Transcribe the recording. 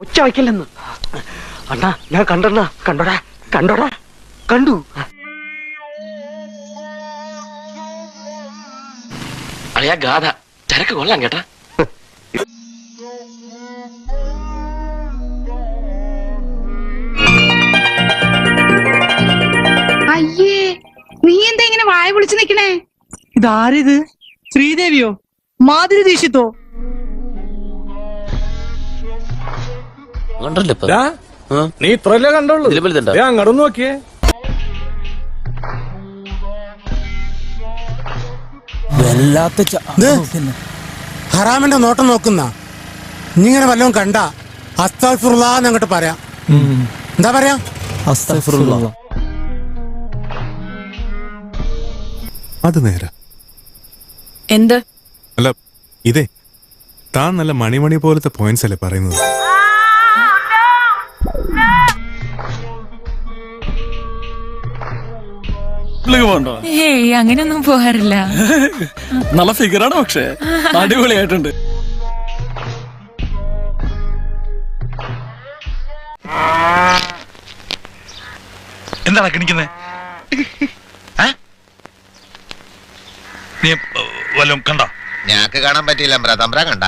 ഒച്ച വയ്ക്കില്ലെന്ന് അണ്ണാ ഞാൻ കണ്ടണ്ണ. കണ്ടോടാ കണ്ടോടാ. കണ്ടു. അളിയാ ഗാഥ ചരക്ക് കൊള്ളാം കേട്ടാ. അയ്യേ നീ എന്താ ഇങ്ങനെ വായ പൊളിച്ചു നിക്കണേ ഇതാരിത്? ശ്രീദേവിയോ? മാധുരി ദീക്ഷിത്തോ? കണ്ടല്ലോ ഇപ്പൊ. ദാ, നീ ഇത്രല്ലേ കണ്ടുള്ളൂ? ഇതിലും വലുതുണ്ടോ? ദേ അങ്ങോട്ട് നോക്കിയേ. വല്ലാത്ത ഹറാമിന്റെ നോട്ടം നോക്കുന്ന. ഇങ്ങനെ വല്ലതും കണ്ട അസ്താഫുറുല്ലാന്ന് അങ്ങോട്ട് പറയാം. എന്താ പറയാ? അത് നേരാ. എന്ത്? അല്ല ഇതേ താൻ നല്ല മണിമണി പോലത്തെ പോയിന്റ്സ് അല്ലേ പറയുന്നത്? ഏയ് അങ്ങനെയൊന്നും പോകാറില്ല. നല്ല ഫിഗറാണ് പക്ഷേ. അടിപൊളിയായിട്ടുണ്ട്. എന്താണ് കിണിക്കുന്നത് നീ വല്ലതും കണ്ടോ? ഞാക്ക് കാണാൻ പറ്റിയില്ല തമ്പ്ര കണ്ട.